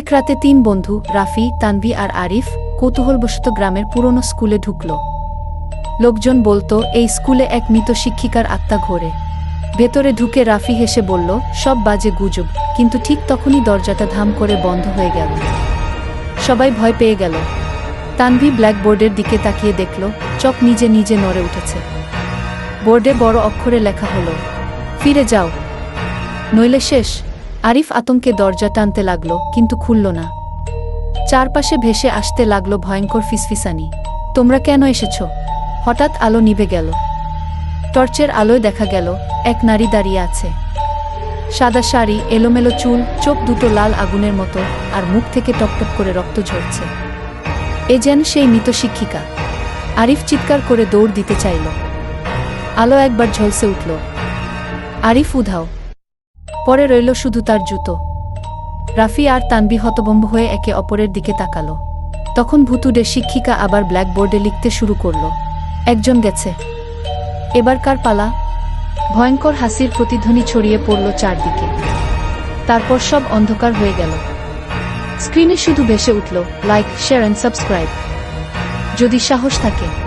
এক রাতে তিন বন্ধু, রাফি, তানভি আর আরিফ, কৌতূহলবশত গ্রামের পুরনো স্কুলে ঢুকল। লোকজন বলতো, এই স্কুলে এক মৃত শিক্ষিকার আত্মা ঘোরে। ভেতরে ঢুকে রাফি হেসে বলল, সব বাজে গুজব, কিন্তু ঠিক তখনই দরজাটা ধাম করে বন্ধ হয়ে গেল। সবাই ভয় পেয়ে গেল। তানভি ব্ল্যাকবোর্ডের দিকে তাকিয়ে দেখল, চক নিজে নিজে নড়ে উঠেছে। বোর্ডে বড় অক্ষরে লেখা হলো, ফিরে যাও। নইলে শেষ? আরিফ আতঙ্কে দরজা টানতে লাগল, কিন্তু খুলল না। চারপাশে ভেসে আসতে লাগল ভয়ঙ্কর ফিসফিসানি। তোমরা কেন এসেছ? হঠাৎ আলো নিভে গেল। টর্চের আলোয় দেখা গেল, এক নারী দাঁড়িয়ে আছে। সাদা শাড়ি, এলোমেলো চুল, চোখ দুটো লাল আগুনের মতো, আর মুখ থেকে টপটপ করে রক্ত ঝরছে। এ যেন সেই মৃত শিক্ষিকা। আরিফ চিৎকার করে দৌড় দিতে চাইল। আলো একবার ঝলসে উঠল। আরিফ, উধাও। পরে রইল শুধু তার জুতো। রাফি আর তানবি হতবম্ব হয়ে একে অপরের দিকে তাকালো। তখন ভুতুডে শিক্ষিকা আবার ব্ল্যাকবোর্ডে লিখতে শুরু করল। একজন গেছে। এবার কার পালা? ভয়ঙ্কর হাসির প্রতিধ্বনি ছড়িয়ে পড়ল চারদিকে। তারপর সব অন্ধকার হয়ে গেল। স্ক্রিনে শুধু ভেসে উঠল, লাইক, শেয়ার অ্যান্ড সাবস্ক্রাইব যদি সাহস থাকে।